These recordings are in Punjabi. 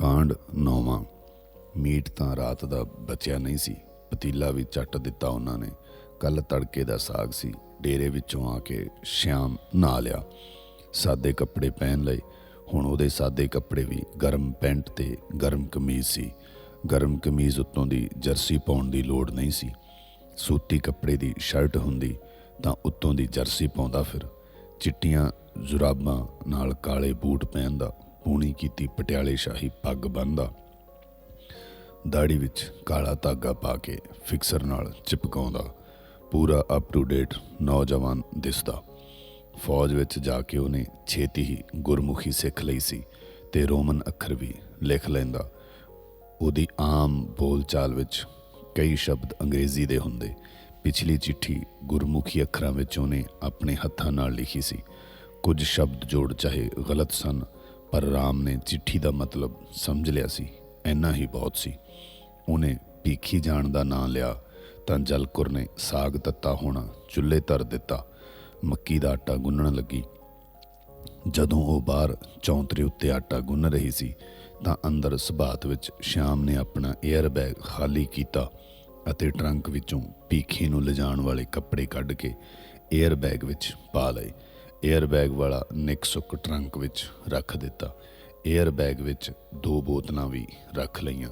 ਕਾਂਡ ਨੌਵਾਂ। ਮੀਟ ਤਾਂ ਰਾਤ ਦਾ ਬਚਿਆ ਨਹੀਂ ਸੀ। ਪਤੀਲਾ ਵੀ ਚੱਟ ਦਿੱਤਾ ਉਹਨਾਂ ਨੇ। ਕੱਲ ਤੜਕੇ ਦਾ ਸਾਗ ਸੀ। ਡੇਰੇ ਵਿੱਚੋਂ ਆ ਕੇ ਸ਼ਾਮ ਨਹਾ ਲਿਆ। ਸਾਦੇ ਕੱਪੜੇ ਪਹਿਨ ਲਏ। ਹੁਣ ਉਹਦੇ ਸਾਦੇ ਕੱਪੜੇ ਵੀ ਗਰਮ ਪੈਂਟ ਤੇ ਗਰਮ ਕਮੀਜ਼ ਸੀ। ਗਰਮ ਕਮੀਜ਼ ਉੱਤੋਂ ਦੀ ਜਰਸੀ ਪਾਉਣ ਦੀ ਲੋੜ ਨਹੀਂ ਸੀ। ਸੂਤੀ ਕੱਪੜੇ ਦੀ ਸ਼ਰਟ ਹੁੰਦੀ ਤਾਂ ਉੱਤੋਂ ਦੀ ਜਰਸੀ ਪਾਉਂਦਾ ਫਿਰ। ਚਿੱਟੀਆਂ, ਜੁਰਾਬਾਂ ਨਾਲ ਕਾਲੇ ਬੂਟ ਪਹਿਨਦਾ। ਪੂਣੀ ਕੀਤੀ ਪਟਿਆਲੇ ਸ਼ਾਹੀ ਪੱਗ ਬੰਨਦਾ ਦਾੜੀ ਵਿੱਚ ਕਾਲਾ ਧਾਗਾ ਪਾ ਕੇ ਫਿਕਸਰ ਨਾਲ ਚਿਪਕਾਉਂਦਾ, ਪੂਰਾ ਅਪ ਟੂ ਡੇਟ ਨੌਜਵਾਨ ਦਿਸਦਾ। ਫੌਜ ਵਿੱਚ ਜਾ ਕੇ ਉਹਨੇ ਛੇਤੀ ਹੀ ਗੁਰਮੁਖੀ ਸਿੱਖ ਲਈ ਸੀ ਤੇ ਰੋਮਨ ਅੱਖਰ ਵੀ ਲਿਖ ਲੈਂਦਾ। ਉਹਦੀ ਆਮ ਬੋਲਚਾਲ ਵਿੱਚ ਕਈ ਸ਼ਬਦ ਅੰਗਰੇਜ਼ੀ ਦੇ ਹੁੰਦੇ। ਪਿਛਲੀ ਚਿੱਠੀ ਗੁਰਮੁਖੀ ਅੱਖਰਾਂ ਵਿੱਚ ਉਹਨੇ ਆਪਣੇ ਹੱਥਾਂ ਨਾਲ ਲਿਖੀ ਸੀ। ਕੁਝ ਸ਼ਬਦ ਜੋੜ ਚਾਹੇ ਗਲਤ ਸਨ ਪਰ ਰਾਮ ਨੇ ਚਿੱਠੀ ਦਾ ਮਤਲਬ ਸਮਝ ਲਿਆ ਸੀ, ਇੰਨਾ ਹੀ ਬਹੁਤ ਸੀ। ਉਹਨੇ ਭੀਖੀ ਜਾਣ ਦਾ ਨਾਂ ਲਿਆ ਤਾਂ ਜਲਕੁਰ ਨੇ ਸਾਗ ਤੱਤਾ ਹੋਣਾ ਚੁੱਲ੍ਹੇ ਧਰ ਦਿੱਤਾ। ਮੱਕੀ ਦਾ ਆਟਾ ਗੁੰਨਣ ਲੱਗੀ। ਜਦੋਂ ਉਹ ਬਾਹਰ ਚੌਂਤਰੇ ਉੱਤੇ ਆਟਾ ਗੁੰਨ ਰਹੀ ਸੀ ਤਾਂ ਅੰਦਰ ਸੁਭਾਤ ਵਿੱਚ ਸ਼ਾਮ ਨੇ ਆਪਣਾ 에ਅਰ ਬੈਗ ਖਾਲੀ ਕੀਤਾ ਅਤੇ ਟਰੰਕ ਵਿੱਚੋਂ ਭੀਖੀ ਨੂੰ ਲਿਜਾਣ ਵਾਲੇ ਕੱਪੜੇ ਕੱਢ ਕੇ 에ਅਰ ਬੈਗ ਵਿੱਚ ਪਾ ਲਏ। 에ਅਰਬੈਗ ਵਾਲਾ ਨਿਕਸੁਕ ਟਰੰਕ ਵਿੱਚ ਰੱਖ ਦਿੱਤਾ। 에ਅਰਬੈਗ ਵਿੱਚ ਦੋ ਬੋਤਲਾਂ ਵੀ ਰੱਖ ਲਈਆਂ।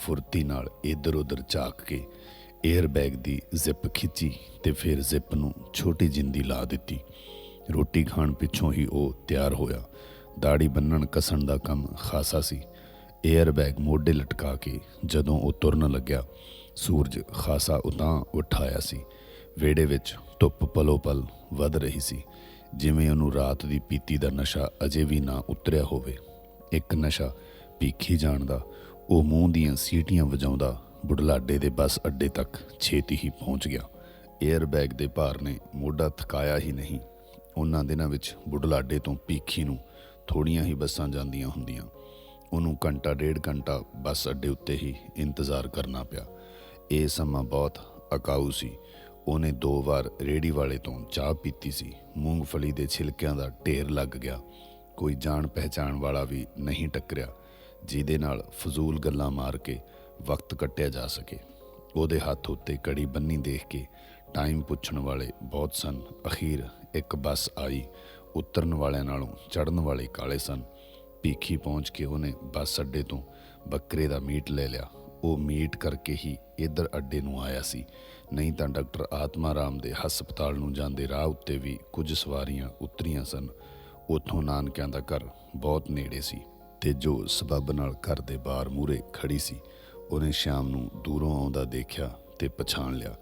ਫੁਰਤੀ ਨਾਲ ਇੱਧਰ ਉੱਧਰ ਝਾਕ ਕੇ 에ਅਰਬੈਗ ਦੀ ਜ਼ਿਪ ਖਿੱਚੀ ਤੇ ਫਿਰ ਜ਼ਿਪ ਨੂੰ ਛੋਟੀ ਜਿੰਦੀ ਲਾ ਦਿੱਤੀ। ਰੋਟੀ ਖਾਣ ਪਿੱਛੋਂ ਹੀ ਉਹ ਤਿਆਰ ਹੋਇਆ। ਦਾੜੀ ਬੰਨਣ ਕਸਣ ਦਾ ਕੰਮ ਖਾਸਾ ਸੀ। 에ਅਰਬੈਗ ਮੋਢੇ ਲਟਕਾ ਕੇ ਜਦੋਂ ਉਹ ਤੁਰਨ ਲੱਗਿਆ, ਸੂਰਜ ਖਾਸਾ ਉਤਾਂ ਉਠਾਇਆ ਸੀ। ਵੇੜੇ ਵਿੱਚ ਧੁੱਪ ਪਲੋ ਪਲ ਵੱਧ ਰਹੀ ਸੀ। ਜਿਵੇਂ ਉਹਨੂੰ ਰਾਤ ਦੀ ਪੀਤੀ ਦਾ ਨਸ਼ਾ ਅਜੇ ਵੀ ਨਾ ਉਤਰਿਆ ਹੋਵੇ। ਇੱਕ ਨਸ਼ਾ ਭੀਖੀ ਜਾਣਦਾ, ਉਹ ਮੂੰਹ ਦੀਆਂ ਸੀਟੀਆਂ ਵਜਾਉਂਦਾ, ਬੁਢਲਾਡੇ ਦੇ ਬੱਸ ਅੱਡੇ ਤੱਕ ਛੇਤੀ ਹੀ ਪਹੁੰਚ ਗਿਆ। 에ਅਰ ਬੈਗ ਦੇ ਭਾਰ ਨੇ ਮੋਢਾ ਥਕਾਇਆ ਹੀ ਨਹੀਂ। ਉਹਨਾਂ ਦਿਨਾਂ ਵਿੱਚ ਬੁਢਲਾਡੇ ਤੋਂ ਭੀਖੀ ਨੂੰ ਥੋੜੀਆਂ ਹੀ ਬੱਸਾਂ ਜਾਂਦੀਆਂ ਹੁੰਦੀਆਂ। ਉਹਨੂੰ ਘੰਟਾ ਡੇਢ ਘੰਟਾ ਬੱਸ ਅੱਡੇ ਉੱਤੇ ਹੀ ਇੰਤਜ਼ਾਰ ਕਰਨਾ ਪਿਆ। ਇਹ ਸਮਾਂ ਬਹੁਤ ਅਕਾਊ ਸੀ। ਉਹਨੇ ਦੋ ਵਾਰ ਰੇੜੀ ਵਾਲੇ ਤੋਂ ਚਾਹ ਪੀਤੀ ਸੀ। ਮੂੰਗਫਲੀ ਦੇ ਛਿਲਕਿਆਂ ਦਾ ਢੇਰ ਲੱਗ ਗਿਆ। ਕੋਈ ਜਾਣ ਪਹਿਚਾਣ ਵਾਲਾ ਵੀ ਨਹੀਂ ਟੱਕਰਿਆ, ਜਿਹਦੇ ਨਾਲ ਫਜ਼ੂਲ ਗੱਲਾਂ ਮਾਰ ਕੇ ਵਕਤ ਕੱਟਿਆ ਜਾ ਸਕੇ। ਉਹਦੇ ਹੱਥ ਉੱਤੇ ਕੜੀ ਬੰਨੀ ਦੇਖ ਕੇ ਟਾਈਮ ਪੁੱਛਣ ਵਾਲੇ ਬਹੁਤ ਸਨ। ਅਖੀਰ ਇੱਕ ਬੱਸ ਆਈ। ਉਤਰਨ ਵਾਲਿਆਂ ਨਾਲੋਂ ਚੜਨ ਵਾਲੇ ਕਾਲੇ ਸਨ। ਭੀਖੀ ਪਹੁੰਚ ਕੇ ਉਹਨੇ ਬੱਸ ਅੱਡੇ ਤੋਂ ਬੱਕਰੇ ਦਾ ਮੀਟ ਲੈ ਲਿਆ। ਉਹ ਮੀਟ ਕਰਕੇ ਹੀ ਇਧਰ ਅੱਡੇ ਨੂੰ ਆਇਆ ਸੀ। ਨਹੀਂ ਤਾਂ ਡਾਕਟਰ ਆਤਮਾ ਰਾਮ ਦੇ ਹਸਪਤਾਲ ਨੂੰ ਜਾਂਦੇ ਰਾਹ ਉੱਤੇ ਵੀ ਕੁਝ ਸਵਾਰੀਆਂ ਉਤਰੀਆਂ ਸਨ। ਉੱਥੋਂ ਨਾਨਕਿਆਂ ਦਾ ਘਰ ਬਹੁਤ ਨੇੜੇ ਸੀ ਤੇ ਜੋ ਸਬੱਬ ਨਾਲ ਘਰ ਦੇ ਬਾਹਰ ਮੂਰੇ ਖੜੀ ਸੀ ਉਹਨੇ ਸ਼ਾਮ ਨੂੰ ਦੂਰੋਂ ਆਉਂਦਾ ਦੇਖਿਆ ਤੇ ਪਛਾਣ ਲਿਆ।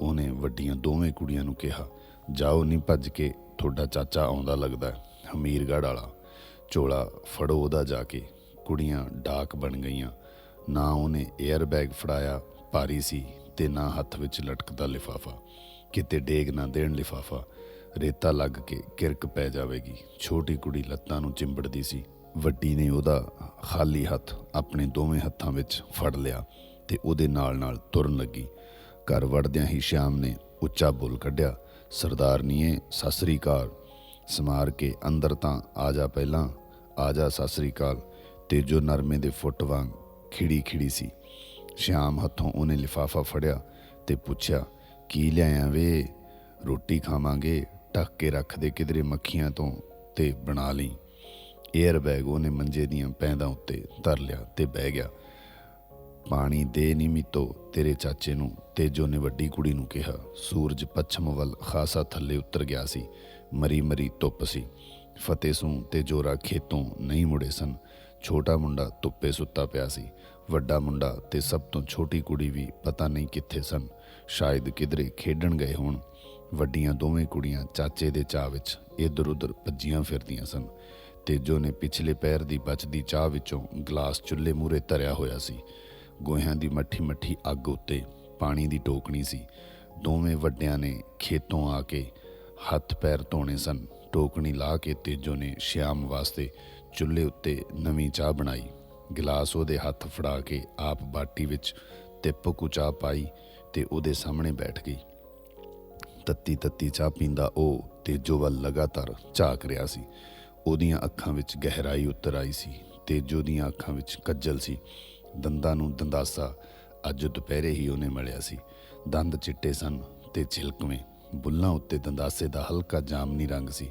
ਉਹਨੇ ਵੱਡੀਆਂ ਦੋਵੇਂ ਕੁੜੀਆਂ ਨੂੰ ਕਿਹਾ ਜਾਓ ਨਹੀਂ ਭੱਜ ਕੇ ਤੁਹਾਡਾ ਚਾਚਾ ਆਉਂਦਾ ਲੱਗਦਾ ਹੈ, ਹਮੀਰਗੜ੍ਹ ਵਾਲਾ। ਝੋਲਾ ਫੜੋ ਉਹਦਾ ਜਾ ਕੇ। ਕੁੜੀਆਂ ਡਾਕ ਬਣ ਗਈਆਂ। ਨਾ ਉਹਨੇ 에ਅਰ ਬੈਗ ਫੜਾਇਆ ਭਾਰੀ ਸੀ। ਤੇ ਨਾ ਹੱਥ ਵਿੱਚ ਲਟਕਦਾ ਲਿਫਾਫਾ, ਕਿਤੇ ਡੇਗ ਨਾ ਦੇਣ ਲਿਫਾਫਾ। ਰੇਤਾ ਲੱਗ ਕੇ ਕਿਰਕ ਪੈ ਜਾਵੇਗੀ। ਛੋਟੀ ਕੁੜੀ ਲੱਤਾਂ ਨੂੰ ਚਿੰਬੜਦੀ ਸੀ। ਵੱਡੀ ਨੇ ਉਹਦਾ ਖਾਲੀ ਹੱਥ ਆਪਣੇ ਦੋਵੇਂ ਹੱਥਾਂ ਵਿੱਚ ਫੜ ਲਿਆ ਤੇ ਉਹਦੇ ਨਾਲ ਨਾਲ ਤੁਰਨ ਲੱਗੀ। ਘਰ ਵੜਦਿਆਂ ਹੀ ਸ਼ਾਮ ਨੇ ਉੱਚਾ ਬੋਲ ਕੱਢਿਆ ਸਰਦਾਰਨੀਏ ਸਤਿ ਸ੍ਰੀ ਅਕਾਲ। ਸਮਾਰ ਕੇ ਅੰਦਰ ਤਾਂ ਆ ਜਾ ਪਹਿਲਾਂ, ਆ ਜਾ ਸਤਿ ਸ੍ਰੀ ਅਕਾਲ। ਤੇ ਜੋ ਨਰਮੇ ਦੇ ਫੁੱਟ ਵਾਂਗ ਖਿੜੀ ਖਿੜੀ ਸੀ। ਸ਼ਾਮ ਹੱਥੋਂ ਉਹਨੇ ਲਿਫਾਫਾ ਫੜਿਆ ਤੇ ਪੁੱਛਿਆ, ਕੀ ਲਿਆਇਆ ਵੇ? ਰੋਟੀ ਖਾਵਾਂਗੇ? ਢੱਕ ਕੇ ਰੱਖ ਦੇ ਕਿਧਰੇ ਮੱਖੀਆਂ ਤੋਂ ਤੇ ਬਣਾ ਲਈ। 에ਅਰ ਬੈਗ ਉਹਨੇ ਮੰਜੇ ਦੀਆਂ ਪੈਂਦਾ ਉੱਤੇ ਧਰ ਲਿਆ ਤੇ ਬਹਿ ਗਿਆ। ਪਾਣੀ ਦੇ ਨੀ ਮੀਤੋ ਤੇਰੇ ਚਾਚੇ ਨੂੰ ਤੇਜੋ ਨੇ ਵੱਡੀ ਕੁੜੀ ਨੂੰ ਕਿਹਾ, ਸੂਰਜ ਪੱਛਮ ਵੱਲ ਖਾਸਾ ਥੱਲੇ ਉਤਰ ਗਿਆ ਸੀ, ਮਰੀ ਮਰੀ ਧੁੱਪ ਸੀ। ਫਤਿਹ ਸੂ ਤੇ ਜੋਰਾ ਖੇਤੋਂ ਨਹੀਂ ਮੁੜੇ ਸਨ, ਛੋਟਾ ਮੁੰਡਾ ਧੁੱਪੇ ਸੁੱਤਾ ਪਿਆ ਸੀ। ਵੱਡਾ ਮੁੰਡਾ ਤੇ ਸਭ ਤੋਂ ਛੋਟੀ ਕੁੜੀ ਵੀ ਪਤਾ ਨਹੀਂ ਕਿੱਥੇ ਸਨ। ਸ਼ਾਇਦ ਕਿਧਰੇ ਖੇਡਣ ਗਏ ਹੋਣ। ਵੱਡੀਆਂ ਦੋਵੇਂ ਕੁੜੀਆਂ ਚਾਚੇ ਦੇ ਚਾਹ ਵਿੱਚ ਇੱਧਰ ਉੱਧਰ ਭੱਜੀਆਂ ਫਿਰਦੀਆਂ ਸਨ ਤੇਜੋ ਨੇ ਪਿਛਲੇ ਪੈਰ ਦੀ ਬਚਦੀ ਚਾਹ ਵਿੱਚੋਂ ਗਲਾਸ ਚੁੱਲ੍ਹੇ ਮੂਰੇ ਧਰਿਆ ਹੋਇਆ ਸੀ। ਗੋਹਿਆਂ ਦੀ ਮੱਠੀ ਮੱਠੀ ਅੱਗ ਉੱਤੇ ਪਾਣੀ ਦੀ ਟੋਕਣੀ ਸੀ। ਦੋਵੇਂ ਵੱਡਿਆਂ ਨੇ ਖੇਤੋਂ ਆ ਕੇ ਹੱਥ ਪੈਰ ਧੋਣੇ ਸਨ। ਟੋਕਣੀ ਲਾ ਕੇ ਤੇਜੋ ਨੇ ਸ਼ਿਆਮ ਵਾਸਤੇ ਚੁੱਲ੍ਹੇ ਉੱਤੇ ਨਵੀਂ ਚਾਹ ਬਣਾਈ। ਗਲਾਸ ਉਹਦੇ ਹੱਥ ਫੜਾ ਕੇ ਆਪ ਬਾਟੀ ਵਿੱਚ ਤਿੱਪ ਕੁ ਚਾਹ ਪਾਈ ਤੇ ਉਹਦੇ ਸਾਹਮਣੇ ਬੈਠ ਗਈ। ਤੱਤੀ ਤੱਤੀ ਚਾਹ ਪੀਂਦਾ ਉਹ ਤੇਜੋ ਵੱਲ ਲਗਾਤਾਰ ਝਾਕ ਰਿਹਾ ਸੀ। ਉਹਦੀਆਂ ਅੱਖਾਂ ਵਿੱਚ ਗਹਿਰਾਈ ਉਤਰ ਆਈ ਸੀ। ਤੇਜੋ ਦੀਆਂ ਅੱਖਾਂ ਵਿੱਚ ਕੱਜਲ ਸੀ। ਦੰਦਾਂ ਨੂੰ ਦੰਦਾਸਾ ਅੱਜ ਦੁਪਹਿਰੇ ਹੀ ਉਹਨੇ ਮਲਿਆ ਸੀ। ਦੰਦ ਚਿੱਟੇ ਸਨ ਤੇ ਛਿਲਕਵੇਂ ਬੁੱਲਾਂ ਉੱਤੇ ਦੰਦਾਸੇ ਦਾ ਹਲਕਾ ਜਾਮਨੀ ਰੰਗ ਸੀ।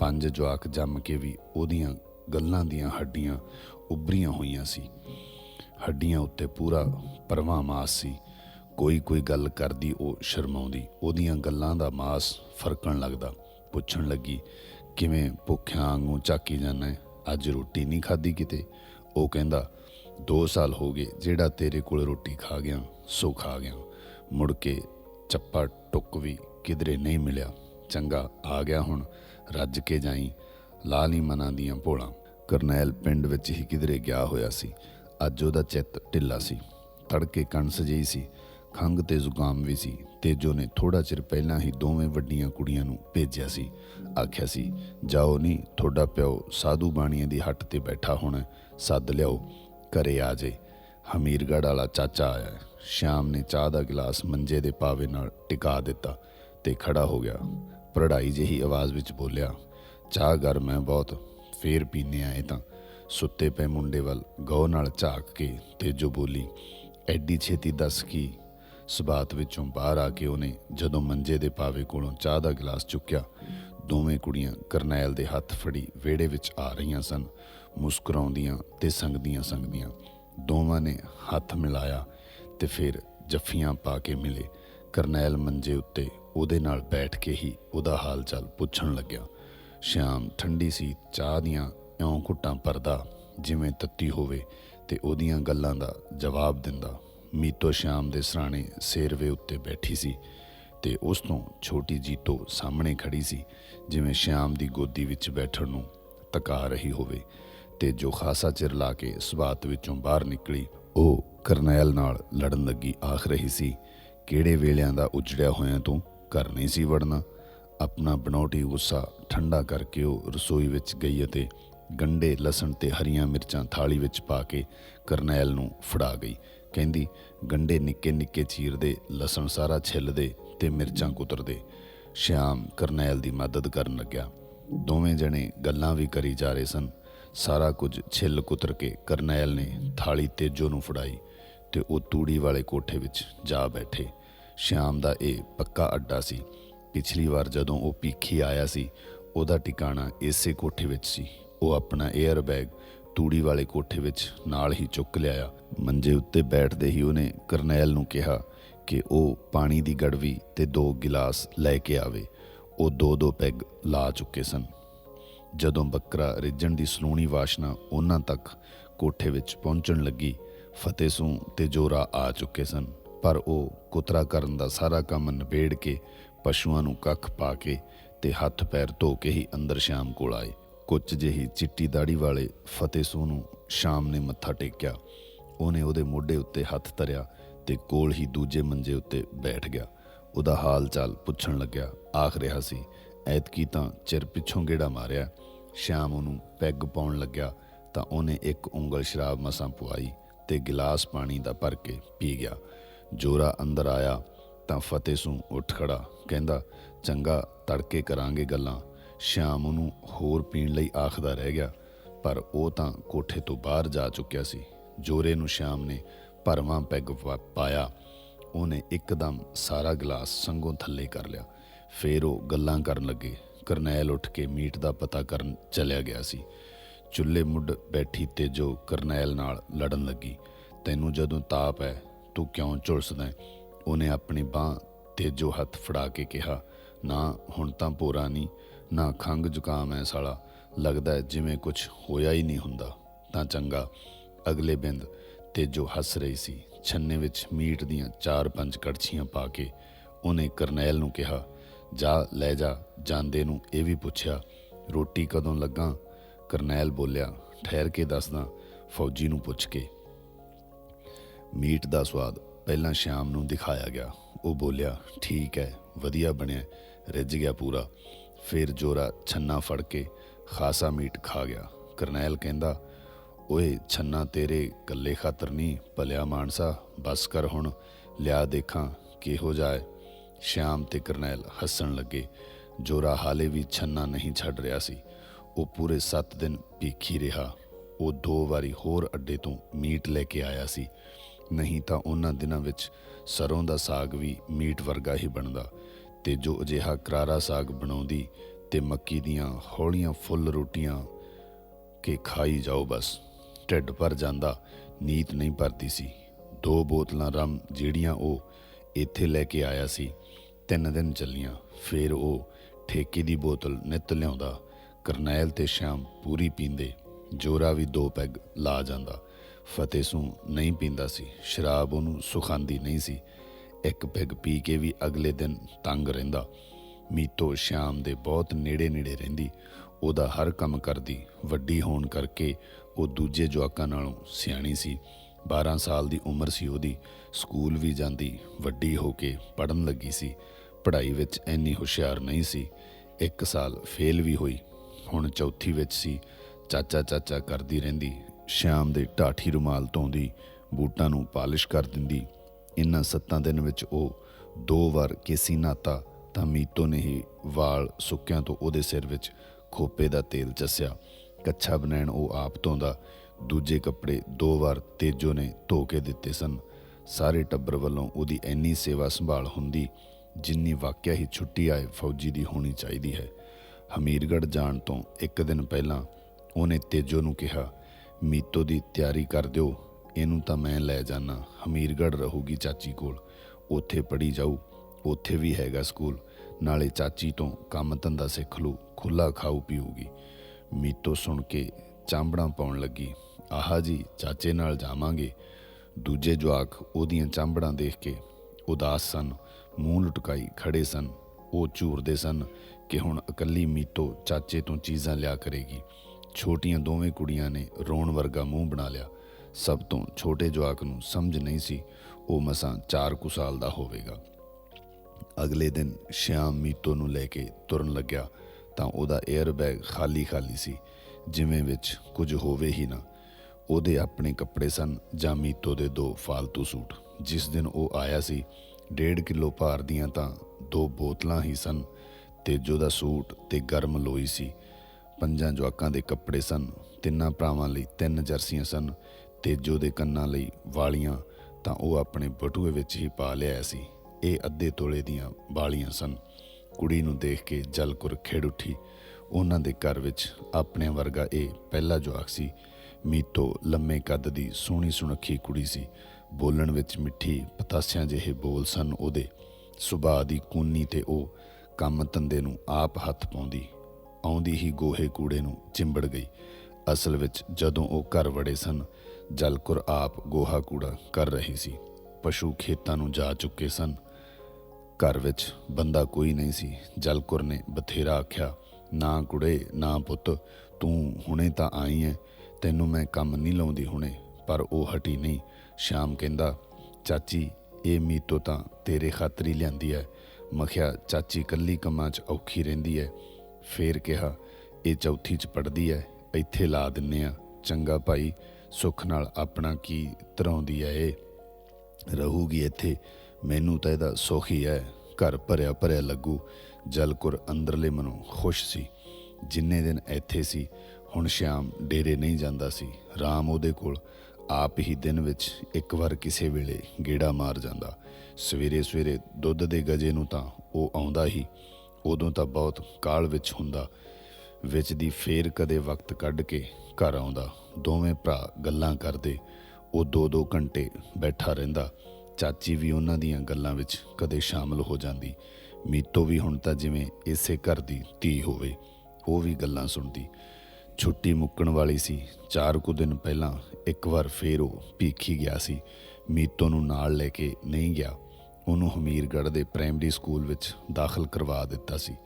ਪੰਜ ਜਵਾਕ ਜੰਮ ਕੇ ਵੀ ਉਹਦੀਆਂ ਗੱਲਾਂ ਦੀਆਂ ਹੱਡੀਆਂ ਉੱਭਰੀਆਂ ਹੋਈਆਂ ਸੀ। ਹੱਡੀਆਂ ਉੱਤੇ ਪੂਰਾ ਪਰਵਾ ਮਾਸ ਸੀ। ਕੋਈ ਕੋਈ ਗੱਲ ਕਰਦੀ ਉਹ ਸ਼ਰਮਾਉਂਦੀ। ਉਹਦੀਆਂ ਗੱਲਾਂ ਦਾ ਮਾਸ ਫਰਕਣ ਲੱਗਦਾ। ਪੁੱਛਣ ਲੱਗੀ, ਕਿਵੇਂ ਭੁੱਖਿਆਂ ਵਾਂਗੂ ਝਾਕੀ ਜਾਂਦਾ ਹੈ ਅੱਜ ਰੋਟੀ ਨਹੀਂ ਖਾਧੀ ਕਿਤੇ? ਉਹ ਕਹਿੰਦਾ 2 ਸਾਲ ਹੋ ਗਏ, ਜਿਹੜਾ ਤੇਰੇ ਕੋਲ ਰੋਟੀ ਖਾ ਗਿਆ, ਸੋ ਖਾ ਗਿਆ। ਮੁੜ ਕੇ ਚੱਪਾ ਟੁੱਕ ਵੀ ਕਿਧਰੇ ਨਹੀਂ ਮਿਲਿਆ। ਚੰਗਾ, ਆ ਗਿਆ ਹੁਣ। ਰੱਜ ਕੇ ਜਾਈ। ਲਾਲ ਹੀ ਮਨਾਂ ਦੀਆਂ ਭੋਲਾਂ। ਕਰਨੈਲ ਪਿੰਡ ਵਿੱਚ ਹੀ ਕਿਧਰੇ ਗਿਆ ਹੋਇਆ ਸੀ। ਅੱਜ ਉਹਦਾ ਚਿੱਤ ਢਿੱਲਾ ਸੀ। ਤੜਕੇ ਕਣਸ ਜਿਹੀ ਸੀ। ਖੰਘ ਤੇ ਜ਼ੁਕਾਮ ਵੀ ਸੀ। ਤੇਜੋ ਨੇ ਥੋੜਾ ਚਿਰ ਪਹਿਲਾਂ ਹੀ ਦੋਵੇਂ ਵੱਡੀਆਂ ਕੁੜੀਆਂ ਨੂੰ ਭੇਜਿਆ ਸੀ। ਆਖਿਆ ਸੀ, ਜਾਓ ਨਹੀਂ ਤੁਹਾਡਾ ਪਿਓ ਸਾਧੂ ਬਾਣੀਆਂ ਦੀ ਹੱਟ ਤੇ ਬੈਠਾ ਹੋਣਾ। ਸੱਦ ਲਿਆਓ, ਘਰੇ ਆ ਜੇ। ਹਮੀਰਗੜ ਵਾਲਾ ਚਾਚਾ ਆਇਆ ਸ਼ਾਮ ਨੇ ਚਾਹ ਦਾ ਗਲਾਸ ਮੰਜੇ ਦੇ ਪਾਵੇ ਨਾਲ ਟਿਕਾ ਦਿੱਤਾ ਤੇ ਖੜਾ ਹੋ ਗਿਆ। ਪੜਾਈ ਜਿਹੀ ਆਵਾਜ਼ ਵਿੱਚ ਬੋਲਿਆ ਚਾਹ ਗਰਮ ਹੈ ਬਹੁਤ, ਫੇਰ ਪੀਨੇ ਆਏ ਤਾਂ। ਸੁੱਤੇ ਪਏ ਮੁੰਡੇ ਵੱਲ ਗੌ ਨਾਲ ਝਾਕ ਕੇ ਤੇਜੋ ਬੋਲੀ, ਐਡੀ ਛੇਤੀ ਦੱਸ ਕੀ? ਸਬਾਤ ਵਿੱਚੋਂ ਬਾਹਰ ਆ ਕੇ ਉਹਨੇ ਜਦੋਂ ਮੰਜੇ ਦੇ ਪਾਵੇ ਕੋਲੋਂ ਚਾਹ ਦਾ ਗਲਾਸ ਚੁੱਕਿਆ, ਦੋਵੇਂ ਕੁੜੀਆਂ ਕਰਨੈਲ ਦੇ ਹੱਥ ਫੜੀ ਵਿਹੜੇ ਵਿੱਚ ਆ ਰਹੀਆਂ ਸਨ, ਮੁਸਕਰਾਉਂਦੀਆਂ ਤੇ ਸੰਗਦੀਆਂ ਸੰਗਦੀਆਂ। ਦੋਵਾਂ ਨੇ ਹੱਥ ਮਿਲਾਇਆ ਤੇ ਫਿਰ ਜੱਫੀਆਂ ਪਾ ਕੇ ਮਿਲੇ। ਕਰਨੈਲ ਮੰਜੇ ਉੱਤੇ ਉਹਦੇ ਨਾਲ ਬੈਠ ਕੇ ਹੀ ਉਹਦਾ ਹਾਲ ਚਾਲ ਪੁੱਛਣ ਲੱਗਿਆ। ਸ਼ਾਮ ਠੰਡੀ ਸੀ, ਚਾਹ ਦੀਆਂ ਇਉਂ ਘੁੱਟਾਂ ਪਰਦਾ ਜਿਵੇਂ ਤੱਤੀ ਹੋਵੇ ਤੇ ਉਹਦੀਆਂ ਗੱਲਾਂ ਦਾ ਜਵਾਬ ਦਿੰਦਾ। ਮੀਤੋ ਸ਼ਾਮ ਦੇ ਸਰਾਣੇ ਸੇਰਵੇ ਉੱਤੇ ਬੈਠੀ ਸੀ ਤੇ ਉਸ ਤੋਂ ਛੋਟੀ ਜੀਤੋ ਸਾਹਮਣੇ ਖੜੀ ਸੀ, ਜਿਵੇਂ ਸ਼ਾਮ ਦੀ ਗੋਦੀ ਵਿੱਚ ਬੈਠਣ ਨੂੰ ਤਕਾ ਰਹੀ ਹੋਵੇ ਤੇ ਜੋ ਖਾਸਾ ਚਿਰ ਲਾ ਕੇ ਸਵਾਤ ਵਿੱਚੋਂ ਬਾਹਰ ਨਿਕਲੀ, ਉਹ ਕਰਨੈਲ ਨਾਲ ਲੜਨ ਲੱਗੀ ਆਖ ਰਹੀ ਸੀ, ਕਿਹੜੇ ਵੇਲਿਆਂ ਦਾ ਉਜੜਿਆ ਹੋਇਆਂ ਤੋਂ? ਘਰ ਨਹੀਂ ਸੀ ਵੜਨਾ? ਆਪਣਾ ਬਨੌਟੀ ਗੁੱਸਾ ਠੰਡਾ ਕਰਕੇ ਉਹ ਰਸੋਈ ਵਿੱਚ ਗਈ ਅਤੇ ਗੰਡੇ ਲਸਣ ਤੇ ਹਰੀਆਂ ਮਿਰਚਾਂ ਥਾਲੀ ਵਿੱਚ ਪਾ ਕੇ ਕਰਨੈਲ ਨੂੰ ਫੜਾ ਗਈ। ਕਹਿੰਦੀ ਗੰਡੇ ਨਿੱਕੇ ਨਿੱਕੇ ਚੀਰਦੇ, ਲਸਣ ਸਾਰਾ ਛਿੱਲਦੇ ਤੇ ਮਿਰਚਾਂ ਕੁਤਰਦੇ। ਸ਼ਾਮ ਕਰਨੈਲ ਦੀ ਮਦਦ ਕਰਨ ਲੱਗਿਆ। ਦੋਵੇਂ ਜਣੇ ਗੱਲਾਂ ਵੀ ਕਰੀ ਜਾ ਰਹੇ ਸਨ। ਸਾਰਾ ਕੁਝ ਛਿੱਲ ਕੁਤਰ ਕੇ ਕਰਨੈਲ ਨੇ ਥਾਲੀ ਤੇਜੋ ਨੂੰ ਫੜਾਈ ਤੇ ਉਹ ਤੂੜੀ ਵਾਲੇ ਕੋਠੇ ਵਿੱਚ ਜਾ ਬੈਠੇ। ਸ਼ਾਮ ਦਾ ਇਹ ਪੱਕਾ ਅੱਡਾ ਸੀ। ਪਿਛਲੀ ਵਾਰ ਜਦੋਂ ਉਹ ਪੀਖੀ ਆਇਆ ਸੀ ਉਹਦਾ ਟਿਕਾਣਾ ਇਸੇ ਕੋਠੇ ਵਿੱਚ ਸੀ। ਉਹ ਆਪਣਾ 에ਅਰ ਬੈਗ ਤੂੜੀ ਵਾਲੇ ਕੋਠੇ ਵਿੱਚ ਨਾਲ ਹੀ ਚੁੱਕ ਲਿਆਇਆ। ਮੰਜੇ ਉੱਤੇ ਬੈਠਦੇ ਹੀ ਉਹਨੇ ਕਰਨੈਲ ਨੂੰ ਕਿਹਾ ਕਿ ਉਹ ਪਾਣੀ ਦੀ ਗੜਵੀ ਤੇ ਦੋ ਗਿਲਾਸ ਲੈ ਕੇ ਆਵੇ। ਉਹ ਦੋ ਦੋ ਪੈਗ ਲਾ ਚੁੱਕੇ ਸਨ। ਜਦੋਂ ਬੱਕਰਾ ਰਿੱਜਣ ਦੀ ਸਲੂਣੀ ਵਾਸ਼ਨਾ ਉਹਨਾਂ ਤੱਕ ਕੋਠੇ ਵਿੱਚ ਪਹੁੰਚਣ ਲੱਗੀ, ਫਤਿਹ ਸੂ ਤੇ ਜੋਰਾ ਆ ਚੁੱਕੇ ਸਨ। ਪਰ ਉਹ ਕੁਤਰਾ ਕਰਨ ਦਾ ਸਾਰਾ ਕੰਮ ਨਿਬੇੜ ਕੇ ਪਸ਼ੂਆਂ ਨੂੰ ਕੱਖ ਪਾ ਕੇ ਤੇ ਹੱਥ ਪੈਰ ਧੋ ਕੇ ਹੀ ਅੰਦਰ ਸ਼ਾਮ ਕੋਲ ਆਏ। ਕੁੱਚ ਜਿਹੀ ਚਿੱਟੀ ਦਾੜੀ ਵਾਲੇ ਫਤਿਹ ਸੂ ਨੂੰ ਸ਼ਾਮ ਨੇ ਮੱਥਾ ਟੇਕਿਆ। ਉਹਨੇ ਉਹਦੇ ਮੋਢੇ ਉੱਤੇ ਹੱਥ ਧਰਿਆ ਤੇ ਕੋਲ ਹੀ ਦੂਜੇ ਮੰਜੇ ਉੱਤੇ ਬੈਠ ਗਿਆ। ਉਹਦਾ ਹਾਲ ਚਾਲ ਪੁੱਛਣ ਲੱਗਿਆ। ਆਖ ਰਿਹਾ ਸੀ, ਐਤਕੀ ਤਾਂ ਚਿਰ ਪਿੱਛੋਂ ਗੇੜਾ ਮਾਰਿਆ ਸ਼ਾਮ ਉਹਨੂੰ ਪੈਗ ਪਾਉਣ ਲੱਗਿਆ ਤਾਂ ਉਹਨੇ ਇੱਕ ਉਂਗਲ ਸ਼ਰਾਬ ਮਸਾਂ ਪੁਆਈ ਤੇ ਗਿਲਾਸ ਪਾਣੀ ਦਾ ਭਰ ਕੇ ਪੀ ਗਿਆ। ਜੋਰਾ ਅੰਦਰ ਆਇਆ ਤਾਂ ਫਤਿਹ ਸੂ ਉੱਠ ਖੜਾ। ਕਹਿੰਦਾ, ਚੰਗਾ, ਤੜਕੇ ਕਰਾਂਗੇ ਗੱਲਾਂ। ਸ਼ਾਮ ਉਹਨੂੰ ਹੋਰ ਪੀਣ ਲਈ ਆਖਦਾ ਰਹਿ ਗਿਆ, ਪਰ ਉਹ ਤਾਂ ਕੋਠੇ ਤੋਂ ਬਾਹਰ ਜਾ ਚੁੱਕਿਆ ਸੀ। ਜੋਰੇ ਨੂੰ ਸ਼ਾਮ ਨੇ ਭਰਵਾਂ ਪੈਗ ਪਾ- ਪਾਇਆ। ਉਹਨੇ ਇੱਕਦਮ ਸਾਰਾ ਗਲਾਸ ਸੰਗੋਂ ਥੱਲੇ ਕਰ ਲਿਆ। ਫੇਰ ਉਹ ਗੱਲਾਂ ਕਰਨ ਲੱਗੇ। ਕਰਨੈਲ ਉੱਠ ਕੇ ਮੀਟ ਦਾ ਪਤਾ ਕਰਨ ਚਲਿਆ ਗਿਆ ਸੀ। ਚੁੱਲ੍ਹੇ ਮੁੱਢ ਬੈਠੀ ਤੇ ਜੋ ਕਰਨੈਲ ਨਾਲ ਲੜਨ ਲੱਗੀ, ਤੈਨੂੰ ਜਦੋਂ ਤਾਪ ਹੈ, ਤੂੰ ਕਿਉਂ ਝੁਲਸਦਾ ਉਹਨੇ ਆਪਣੀ ਬਾਹ ਤੇਜੋ ਹੱਥ ਫੜਾ ਕੇ ਕਿਹਾ, ਨਾ, ਹੁਣ ਤਾਂ ਪੂਰਾ ਨਹੀਂ, ਨਾ ਖੰਗ ਜ਼ੁਕਾਮ ਐ ਸਾਲਾ, ਲੱਗਦਾ ਜਿਵੇਂ ਕੁਝ ਹੋਇਆ ਹੀ ਨਹੀਂ ਹੁੰਦਾ। ਤਾਂ ਚੰਗਾ, ਅਗਲੇ ਬਿੰਦ ਤੇਜੋ ਹੱਸ ਰਹੀ ਸੀ, ਛੰਨੇ ਵਿੱਚ ਮੀਟ ਦੀਆਂ ਚਾਰ ਪੰਜ ਕੜਛੀਆਂ ਪਾ ਕੇ ਉਹਨੇ ਕਰਨੈਲ ਨੂੰ ਕਿਹਾ, ਜਾ, ਲੈ ਜਾ। ਜਾਂਦੇ ਨੂੰ ਇਹ ਵੀ ਪੁੱਛਿਆ, ਰੋਟੀ ਕਦੋਂ ਲੱਗਾ? ਕਰਨੈਲ ਬੋਲਿਆ, ਠਹਿਰ ਕੇ ਦੱਸਦਾ। ਫੌਜੀ ਨੂੰ ਪੁੱਛ ਕੇ, ਮੀਟ ਦਾ ਸਵਾਦ ਪਹਿਲਾਂ ਸ਼ਾਮ ਨੂੰ ਦਿਖਾਇਆ ਗਿਆ। ਉਹ ਬੋਲਿਆ, ਠੀਕ ਹੈ, ਵਧੀਆ ਬਣਿਆ, ਰਿੱਝ ਗਿਆ ਪੂਰਾ। ਫਿਰ ਜੋਰਾ ਛੰਨਾ ਫੜ ਕੇ ਖਾਸਾ ਮੀਟ ਖਾ ਗਿਆ। ਕਰਨੈਲ ਕਹਿੰਦਾ, ਓਏ ਛੰਨਾ, ਤੇਰੇ ਕੱਲੇ ਖਾਤਰ ਨਹੀਂ, ਭਲਿਆ ਮਾਨਸਾ, ਬਸ ਕਰ ਹੁਣ, ਲਿਆ ਦੇਖਾਂ ਕਿਹੋ ਜਾਏ ਸ਼ਾਮ ਤੇ ਕਰਨੈਲ ਹੱਸਣ ਲੱਗੇ। ਜੋਰਾ ਹਾਲੇ ਵੀ ਛੰਨਾ ਨਹੀਂ ਛੱਡ ਰਿਹਾ ਸੀ। ਉਹ ਪੂਰੇ 7 ਦਿਨ ਭੀਖੀ ਰਿਹਾ। ਉਹ ਦੋ ਵਾਰੀ ਹੋਰ ਅੱਡੇ ਤੋਂ ਮੀਟ ਲੈ ਕੇ ਆਇਆ ਸੀ। ਨਹੀਂ ਤਾਂ ਉਹਨਾਂ ਦਿਨਾਂ ਵਿੱਚ ਸਰੋਂ ਦਾ ਸਾਗ ਵੀ ਮੀਟ ਵਰਗਾ ਹੀ ਬਣਦਾ ਤੇ ਜੋ ਅਜਿਹਾ ਕਰਾਰਾ ਸਾਗ ਬਣਾਉਂਦੀ ਤੇ ਮੱਕੀ ਦੀਆਂ ਹੌਲੀਆਂ ਫੁੱਲ ਰੋਟੀਆਂ ਕਿ ਖਾਈ ਜਾਓ ਬਸ। ਢਿੱਡ ਭਰ ਜਾਂਦਾ ਨੀਤ ਨਹੀਂ ਭਰਦੀ ਸੀ। ਦੋ ਬੋਤਲਾਂ ਰਮ ਜਿਹੜੀਆਂ ਉਹ ਇੱਥੇ ਲੈ ਕੇ ਆਇਆ ਸੀ, ਤਿੰਨ ਦਿਨ ਚੱਲੀਆਂ। ਫਿਰ ਉਹ ਠੇਕੇ ਦੀ ਬੋਤਲ ਨਿੱਤ ਲਿਆਉਂਦਾ, ਕਰਨੈਲ ਤੇ ਸ਼ਾਮ ਪੂਰੀ ਪੀਂਦੇ, ਜੋਰਾ ਵੀ ਦੋ ਪੈਗ ਲਾ ਜਾਂਦਾ। ਫਤਿਹ ਸੂ ਨਹੀਂ ਪੀਂਦਾ ਸੀ, ਸ਼ਰਾਬ ਉਹਨੂੰ ਸੁਖਾਂਦੀ ਨਹੀਂ ਸੀ। ਇੱਕ ਪੈਗ ਪੀ ਕੇ ਵੀ ਅਗਲੇ ਦਿਨ ਤੰਗ ਰਹਿੰਦਾ। ਮੀਤੋ ਸ਼ਾਮ ਦੇ ਬਹੁਤ ਨੇੜੇ ਨੇੜੇ ਰਹਿੰਦੀ। ਉਹਦਾ ਹਰ ਕੰਮ ਕਰਦੀ, ਵੱਡੀ ਹੋਣ ਕਰਕੇ ਉਹ ਦੂਜੇ ਜਵਾਕਾਂ ਨਾਲੋਂ ਸਿਆਣੀ ਸੀ। 12 ਸਾਲ ਦੀ ਉਮਰ ਸੀ ਉਹਦੀ, ਸਕੂਲ ਵੀ ਜਾਂਦੀ, ਵੱਡੀ ਹੋ ਕੇ ਪੜਨ ਲੱਗੀ ਸੀ। ਪੜ੍ਹਾਈ ਵਿੱਚ ਇੰਨੀ ਹੁਸ਼ਿਆਰ ਨਹੀਂ ਸੀ। ਇੱਕ ਸਾਲ ਫੇਲ ਵੀ ਹੋਈ। ਹੁਣ ਚੌਥੀ ਵਿੱਚ ਸੀ ਚਾਚਾ ਚਾਚਾ ਕਰਦੀ ਰਹਿੰਦੀ ਸ਼ਾਮ ਦੇ ਢਾਠੀ ਰੁਮਾਲ ਧੋਂਦੀ ਬੂਟਾਂ ਨੂੰ ਪਾਲਿਸ਼ ਕਰ ਦਿੰਦੀ। ਇਨ੍ਹਾਂ ਸੱਤਾਂ ਦਿਨ ਵਿੱਚ ਉਹ ਦੋ ਵਾਰ ਕੇਸੀ ਨਾਤਾ ਤਾਂ ਮੀਤੋ ਨੇ ਹੀ ਵਾਲ ਸੁੱਕਿਆਂ ਤੋਂ ਉਹਦੇ ਸਿਰ ਵਿੱਚ ਖੋਪੇ ਦਾ ਤੇਲ ਚੱਸਿਆ ਕੱਛਾ ਬਣਾਉਣ ਉਹ ਆਪ ਧੋਂਦਾ ਦੂਜੇ ਕੱਪੜੇ ਦੋ ਵਾਰ ਤੇਜੋ ਨੇ ਧੋ ਕੇ ਦਿੱਤੇ ਸਨ। ਸਾਰੇ ਟੱਬਰ ਵੱਲੋਂ ਉਹਦੀ ਇੰਨੀ ਸੇਵਾ ਸੰਭਾਲ ਹੁੰਦੀ ਜਿੰਨੀ ਵਾਕਿਆ ਹੀ ਛੁੱਟੀ ਆਏ ਫੌਜੀ ਦੀ ਹੋਣੀ ਚਾਹੀਦੀ ਹੈ। ਹਮੀਰਗੜ੍ਹ ਜਾਣ ਤੋਂ ਇੱਕ ਦਿਨ ਪਹਿਲਾਂ ਉਹਨੇ ਤੇਜੋ ਨੂੰ ਕਿਹਾ ਮੀਤੋ ਦੀ ਤਿਆਰੀ ਕਰ ਦਿਓ। ਇਹਨੂੰ ਤਾਂ ਮੈਂ ਲੈ ਜਾਣਾ ਹਮੀਰਗੜ੍ਹ ਰਹੂਗੀ ਚਾਚੀ ਕੋਲ। ਉੱਥੇ ਪੜੀ ਜਾਊ। ਉੱਥੇ ਵੀ ਹੈਗਾ ਸਕੂਲ। ਨਾਲੇ ਚਾਚੀ ਤੋਂ ਕੰਮ ਧੰਦਾ ਸਿੱਖ ਲੂ ਖੁੱਲਾ ਖਾਊ ਪੀਊਗੀ। ਮੀਤੋ ਸੁਣ ਕੇ ਚਾਂਬੜਾਂ ਪਾਉਣ ਲੱਗੀ। ਆਹਾ ਜੀ, ਚਾਚੇ ਨਾਲ ਜਾਵਾਂਗੇ। ਦੂਜੇ ਜਵਾਕ ਉਹਦੀਆਂ ਚਾਂਬੜਾਂ ਦੇਖ ਕੇ ਉਦਾਸ ਸਨ। ਮੂੰਹ ਲਟਕਾਈ ਖੜੇ ਸਨ। ਉਹ ਝੂਰਦੇ ਸਨ ਕਿ ਹੁਣ ਇਕੱਲੀ ਮੀਤੋ ਚਾਚੇ ਤੋਂ ਚੀਜ਼ਾਂ ਲਿਆ ਕਰੇਗੀ। ਛੋਟੀਆਂ ਦੋਵੇਂ ਕੁੜੀਆਂ ਨੇ ਰੋਣ ਵਰਗਾ ਮੂੰਹ ਬਣਾ ਲਿਆ। ਸਭ ਤੋਂ ਛੋਟੇ ਜਵਾਕ ਨੂੰ ਸਮਝ ਨਹੀਂ ਸੀ, ਉਹ ਮਸਾਂ 4 ਕੁ ਸਾਲ ਦਾ ਹੋਵੇਗਾ। ਅਗਲੇ ਦਿਨ ਸ਼ਾਮ ਮੀਤੋ ਨੂੰ ਲੈ ਕੇ ਤੁਰਨ ਲੱਗਿਆ ਤਾਂ ਉਹਦਾ 에ਅਰ ਬੈਗ ਖਾਲੀ ਖਾਲੀ ਸੀ, ਜਿਵੇਂ ਵਿੱਚ ਕੁਝ ਹੋਵੇ ਹੀ ਨਾ। ਉਹਦੇ ਆਪਣੇ ਕੱਪੜੇ ਸਨ ਜਾਂ ਮੀਤੋ ਦੇ ਦੋ ਫਾਲਤੂ ਸੂਟ। ਜਿਸ ਦਿਨ ਉਹ ਆਇਆ ਸੀ 1.5 ਕਿਲੋ ਭਾਰ ਦੀਆਂ ਤਾਂ ਦੋ ਬੋਤਲਾਂ ਹੀ ਸਨ। ਤੇਜੋ ਦਾ ਸੂਟ ਤੇ ਗਰਮ ਲੋਈ ਸੀ। ਪੰਜਾਂ ਜਵਾਕਾਂ ਦੇ ਕੱਪੜੇ ਸਨ, ਤਿੰਨਾਂ ਭਰਾਵਾਂ ਲਈ ਤਿੰਨ ਜਰਸੀਆਂ ਸਨ ਤੇਜੋ ਦੇ ਕੰਨਾਂ ਲਈ ਵਾਲੀਆਂ, ਤਾਂ ਉਹ ਆਪਣੇ ਬਟੂਏ ਵਿੱਚ ਹੀ ਪਾ ਲਿਆ ਸੀ। ਇਹ ਅੱਧੇ ਤੋਲੇ ਦੀਆਂ ਵਾਲੀਆਂ ਸਨ। ਕੁੜੀ ਨੂੰ ਦੇਖ ਕੇ ਜਲਕੁਰ ਖੇੜ ਉੱਠੀ। ਉਹਨਾਂ ਦੇ ਘਰ ਵਿੱਚ ਆਪਣੇ ਵਰਗਾ ਇਹ ਪਹਿਲਾ ਜਵਾਕ ਸੀ। ਮੀਤੋ ਲੰਮੇ ਕੱਦ ਦੀ ਸੋਹਣੀ ਸੁਨੱਖੀ ਕੁੜੀ ਸੀ। ਬੋਲਣ ਵਿੱਚ ਮਿੱਠੀ, ਪਤਾਸਿਆਂ ਜਿਹੇ ਬੋਲ ਸਨ ਉਹਦੇ। ਸੁਭਾਅ ਦੀ ਕੂਨੀ ਤੇ ਉਹ ਕੰਮ ਧੰਦੇ ਨੂੰ ਆਪ ਹੱਥ ਪਾਉਂਦੀ। ਆਉਂਦੀ ਹੀ ਗੋਹੇ ਕੂੜੇ ਨੂੰ ਚਿੰਬੜ ਗਈ। ਅਸਲ ਵਿੱਚ ਜਦੋਂ ਉਹ ਘਰ ਵੜੇ ਸਨ, ਜਲਕੁਰ ਆਪ ਗੋਹਾ ਕੂੜਾ ਕਰ ਰਹੀ ਸੀ। ਪਸ਼ੂ ਖੇਤਾਂ ਨੂੰ ਜਾ ਚੁੱਕੇ ਸਨ। ਘਰ ਵਿੱਚ ਬੰਦਾ ਕੋਈ ਨਹੀਂ ਸੀ। ਜਲਕੁਰ ਨੇ ਬਥੇਰਾ ਆਖਿਆ, ਨਾ ਕੁੜੇ, ਨਾ ਪੁੱਤ, ਤੂੰ ਹੁਣੇ ਤਾਂ ਆਈ ਐ ਤੈਨੂੰ ਮੈਂ ਕੰਮ ਨਹੀਂ ਲਾਉਂਦੀ ਹੁਣੇ, ਪਰ ਉਹ ਹਟੀ ਨਹੀਂ। ਸ਼ਾਮ ਕਹਿੰਦਾ, ਚਾਚੀ, ਇਹ ਮੀਤੋ ਤਾਂ ਤੇਰੇ ਖਾਤਰ ਲਿਆਂਦੀ ਐ। ਮਖਿਆ ਚਾਚੀ ਕੱਲੀ ਕੰਮਾਂ 'ਚ ਔਖੀ ਰਹਿੰਦੀ ਐ। ਫੇਰ ਕਿਹਾ, ਇਹ ਚੌਥੀ 'ਚ ਪੜਦੀ ਐ, ਇੱਥੇ ਲਾ ਦਿੰਨੇ ਆ। ਚੰਗਾ ਭਾਈ, ਸੁੱਖ ਨਾਲ ਆਪਣਾ ਕੀ ਤਰਾਉਂਦੀ ਐ ਇਹ? ਰਹੂਗੀ ਇੱਥੇ, ਮੈਨੂੰ ਤਾਂ ਇਹਦਾ ਸੁੱਖ ਹੀ ਹੈ ਘਰ ਭਰਿਆ ਭਰਿਆ ਲੱਗੂ, ਜਲਕੁਰ ਅੰਦਰਲੇ ਮਨੋਂ ਖੁਸ਼ ਸੀ। ਜਿੰਨੇ ਦਿਨ ਇੱਥੇ ਸੀ, ਹੁਣ ਸ਼ਾਮ ਡੇਰੇ ਨਹੀਂ ਜਾਂਦਾ ਸੀ। ਰਾਮ ਉਹਦੇ ਕੋਲ, ਆਪ ਹੀ ਦਿਨ ਵਿੱਚ ਇੱਕ ਵਾਰ ਕਿਸੇ ਵੇਲੇ ਗੇੜਾ ਮਾਰ ਜਾਂਦਾ। ਸਵੇਰੇ ਸਵੇਰੇ ਦੁੱਧ ਦੇ ਗਜੇ ਨੂੰ ਤਾਂ ਉਹ ਆਉਂਦਾ ਹੀ। ਉਦੋਂ ਤਾਂ ਬਹੁਤ ਕਾਲ ਵਿੱਚ ਹੁੰਦਾ, ਵਿੱਚ ਦੀ ਫੇਰ ਕਦੇ ਵਕਤ ਕੱਢ ਕੇ ਘਰ ਆਉਂਦਾ। ਦੋਵੇਂ ਭਰਾ ਗੱਲਾਂ ਕਰਦੇ, ਉਹ ਦੋ ਦੋ ਘੰਟੇ ਬੈਠਾ ਰਹਿੰਦਾ। ਚਾਚੀ ਵੀ ਉਹਨਾਂ ਦੀਆਂ ਗੱਲਾਂ ਵਿੱਚ ਕਦੇ ਸ਼ਾਮਲ ਹੋ ਜਾਂਦੀ। ਮੀਤੋ ਵੀ ਹੁਣ ਤਾਂ ਜਿਵੇਂ ਇਸੇ ਘਰ ਦੀ ਧੀ ਹੋਵੇ, ਉਹ ਵੀ ਗੱਲਾਂ ਸੁਣਦੀ। ਛੁੱਟੀ ਮੁੱਕਣ ਵਾਲੀ ਸੀ, ਚਾਰ ਕੁ ਦਿਨ ਪਹਿਲਾਂ ਇੱਕ ਵਾਰ ਫੇਰ ਉਹ ਭੀਖੀ ਗਿਆ ਸੀ। ਮੀਤੋ ਨੂੰ ਨਾਲ ਲੈ ਕੇ ਨਹੀਂ ਗਿਆ। ਉਹਨੂੰ ਹਮੀਰਗੜ੍ਹ ਦੇ ਪ੍ਰਾਇਮਰੀ ਸਕੂਲ ਵਿੱਚ ਦਾਖਲ ਕਰਵਾ ਦਿੱਤਾ ਸੀ।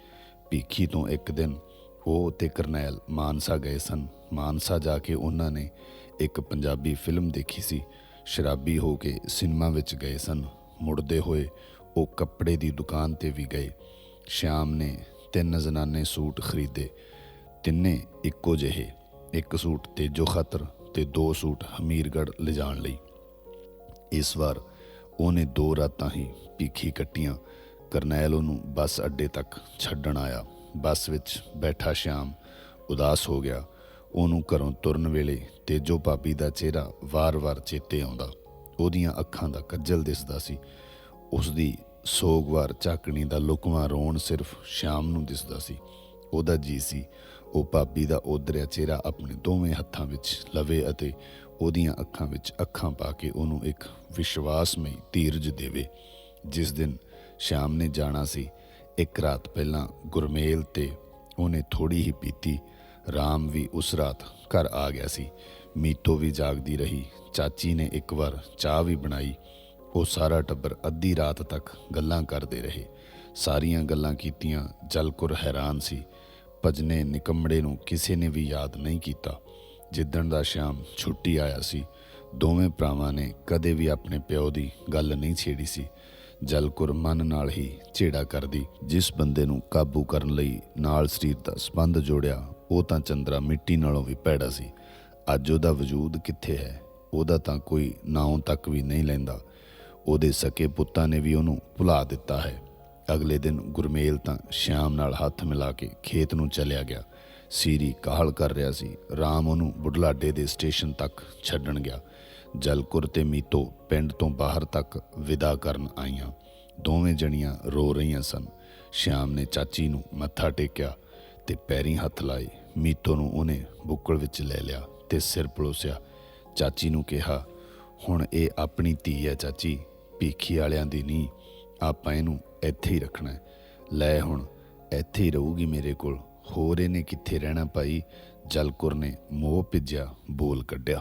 ਭੀਖੀ ਤੋਂ ਇੱਕ ਦਿਨ ਉਹ ਤੇ ਕਰਨੈਲ ਮਾਨਸਾ ਗਏ ਸਨ। ਮਾਨਸਾ ਜਾ ਕੇ ਉਹਨਾਂ ਨੇ ਇੱਕ ਪੰਜਾਬੀ ਫਿਲਮ ਦੇਖੀ ਸੀ। ਸ਼ਰਾਬੀ ਹੋ ਕੇ ਸਿਨੇਮਾ ਵਿੱਚ ਗਏ ਸਨ। ਮੁੜਦੇ ਹੋਏ ਉਹ ਕੱਪੜੇ ਦੀ ਦੁਕਾਨ ਤੇ ਵੀ ਗਏ। ਸ਼ਾਮ ਨੇ ਤਿੰਨ ਜ਼ਨਾਨੇ ਸੂਟ ਖਰੀਦੇ। ਤਿੰਨੇ ਇੱਕੋ ਜਿਹੇ। ਇੱਕ ਸੂਟ ਤੇਜੋ ਖਾਤਰ ਤੇ ਦੋ ਸੂਟ ਹਮੀਰਗੜ੍ਹ ਲਿਜਾਣ ਲਈ। ਇਸ ਵਾਰ ਉਹਨੇ ਦੋ ਰਾਤਾਂ ਹੀ ਭੀਖੀ ਕੱਟੀਆਂ। ਕਰਨੈਲ ਉਹਨੂੰ ਬੱਸ ਅੱਡੇ ਤੱਕ ਛੱਡਣ ਆਇਆ। ਬੱਸ ਵਿੱਚ ਬੈਠਾ ਸ਼ਾਮ ਉਦਾਸ ਹੋ ਗਿਆ। ਉਹਨੂੰ ਘਰੋਂ ਤੁਰਨ ਵੇਲੇ ਤੇਜੋ ਭਾਬੀ ਦਾ ਚਿਹਰਾ ਵਾਰ-ਵਾਰ ਚੇਤੇ ਆਉਂਦਾ। ਉਹਦੀਆਂ ਅੱਖਾਂ ਦਾ ਕੱਜਲ ਦਿਸਦਾ ਸੀ। ਉਸ ਦੀ ਸੋਗਵਾਰ ਝਾਕਣੀ ਦਾ ਲੁਕਵਾਂ ਰੋਣ ਸਿਰਫ ਸ਼ਾਮ ਨੂੰ ਦਿਸਦਾ ਸੀ। ਉਹਦਾ ਜੀ ਸੀ। ਉਹ ਭਾਬੀ ਦਾ ਉਧਰਿਆ ਚਿਹਰਾ ਆਪਣੇ ਦੋਵੇਂ ਹੱਥਾਂ ਵਿੱਚ ਲਵੇ ਅਤੇ ਉਹਦੀਆਂ ਅੱਖਾਂ ਵਿੱਚ ਅੱਖਾਂ ਪਾ ਕੇ ਉਹਨੂੰ ਇੱਕ ਵਿਸ਼ਵਾਸਮਈ ਧੀਰਜ ਦੇਵੇ। ਜਿਸ ਦਿਨ ਸ਼ਾਮ ਨੇ ਜਾਣਾ ਸੀ, ਇੱਕ ਰਾਤ ਪਹਿਲਾਂ ਗੁਰਮੇਲ ਤੇ ਉਹਨੇ ਥੋੜੀ ਹੀ ਪੀਤੀ। ਰਾਮ ਵੀ ਉਸ ਰਾਤ ਘਰ ਆ ਗਿਆ ਸੀ। ਮੀਤੋ ਵੀ ਜਾਗਦੀ ਰਹੀ। ਚਾਚੀ ਨੇ ਇੱਕ ਵਾਰ ਚਾਹ ਵੀ ਬਣਾਈ। ਉਹ ਸਾਰਾ ਟੱਬਰ ਅੱਧੀ ਰਾਤ ਤੱਕ ਗੱਲਾਂ ਕਰਦੇ ਰਹੇ। ਸਾਰੀਆਂ ਗੱਲਾਂ ਕੀਤੀਆਂ ਜਲਕੁਰ ਹੈਰਾਨ ਸੀ। ਭਜਨੇ ਨਿਕੰਮੜੇ ਨੂੰ ਕਿਸੇ ਨੇ ਵੀ ਯਾਦ ਨਹੀਂ ਕੀਤਾ। ਜਿੱਦਣ ਦਾ ਸ਼ਾਮ ਛੁੱਟੀ ਆਇਆ ਸੀ, ਦੋਵੇਂ ਭਰਾਵਾਂ ਨੇ ਕਦੇ ਵੀ ਆਪਣੇ ਪਿਓ ਦੀ ਗੱਲ ਨਹੀਂ ਛੇੜੀ ਸੀ। ਜਲਕੁਰ ਮਨ ਨਾਲ ਹੀ ਝੇੜਾ ਕਰਦੀ, ਜਿਸ ਬੰਦੇ ਨੂੰ ਕਾਬੂ ਕਰਨ ਲਈ ਨਾਲ ਸਰੀਰ ਦਾ ਸੰਬੰਧ ਜੋੜਿਆ, ਉਹ ਤਾਂ ਚੰਦਰਾ ਮਿੱਟੀ ਨਾਲੋਂ ਵੀ ਭੈੜਾ ਸੀ। ਅੱਜ ਉਹਦਾ ਵਜੂਦ ਕਿੱਥੇ ਹੈ, ਉਹਦਾ ਤਾਂ ਕੋਈ ਨਾਉ ਤੱਕ ਵੀ ਨਹੀਂ ਲੈਂਦਾ। ਉਹਦੇ ਸਕੇ ਪੁੱਤਾਂ ਨੇ ਵੀ ਉਹਨੂੰ ਭੁਲਾ ਦਿੱਤਾ ਹੈ। ਅਗਲੇ ਦਿਨ ਗੁਰਮੇਲ ਤਾਂ ਸ਼ਾਮ ਨਾਲ ਹੱਥ ਮਿਲਾ ਕੇ ਖੇਤ ਨੂੰ ਚਲਿਆ ਗਿਆ। ਸੀਰੀ ਕਾਹਲ ਕਰ ਰਿਹਾ ਸੀ। ਰਾਮ ਉਹਨੂੰ ਬੁਢਲਾਡੇ ਦੇ ਸਟੇਸ਼ਨ ਤੱਕ ਛੱਡਣ ਗਿਆ। ਜਲਕੁਰ ਤੇ ਮੀਤੋ ਪਿੰਡ ਤੋਂ ਬਾਹਰ ਤੱਕ ਵਿਦਾ ਕਰਨ ਆਈਆਂ। ਦੋਵੇਂ ਜਣੀਆਂ ਰੋ ਰਹੀਆਂ ਸਨ। ਸ਼ਾਮ ਨੇ ਚਾਚੀ ਨੂੰ ਮੱਥਾ ਟੇਕਿਆ ਤੇ ਪੈਰੀਂ ਹੱਥ ਲਾਏ। ਮੀਤੋ ਨੂੰ ਉਹਨੇ ਬੁੱਕਲ ਵਿੱਚ ਲੈ ਲਿਆ ਤੇ ਸਿਰ ਪਲੋਸਿਆ। ਚਾਚੀ ਨੂੰ ਕਿਹਾ, ਹੁਣ ਇਹ ਆਪਣੀ ਧੀ ਹੈ ਚਾਚੀ, ਭੀਖੀ ਵਾਲਿਆਂ ਦੀ ਨਹੀਂ। ਆਪਾਂ ਇਹਨੂੰ ਇੱਥੇ ਹੀ ਰੱਖਣਾ ਲੈ ਹੁਣ, ਇੱਥੇ ਹੀ ਰਹੂਗੀ ਮੇਰੇ ਕੋਲ। ਹੋਰ ਇਹਨੇ ਕਿੱਥੇ ਰਹਿਣਾ ਭਾਈ? ਜਲਕੁਰ ਨੇ ਮੋਹ ਭਿੱਜਿਆ ਬੋਲ ਕੱਢਿਆ।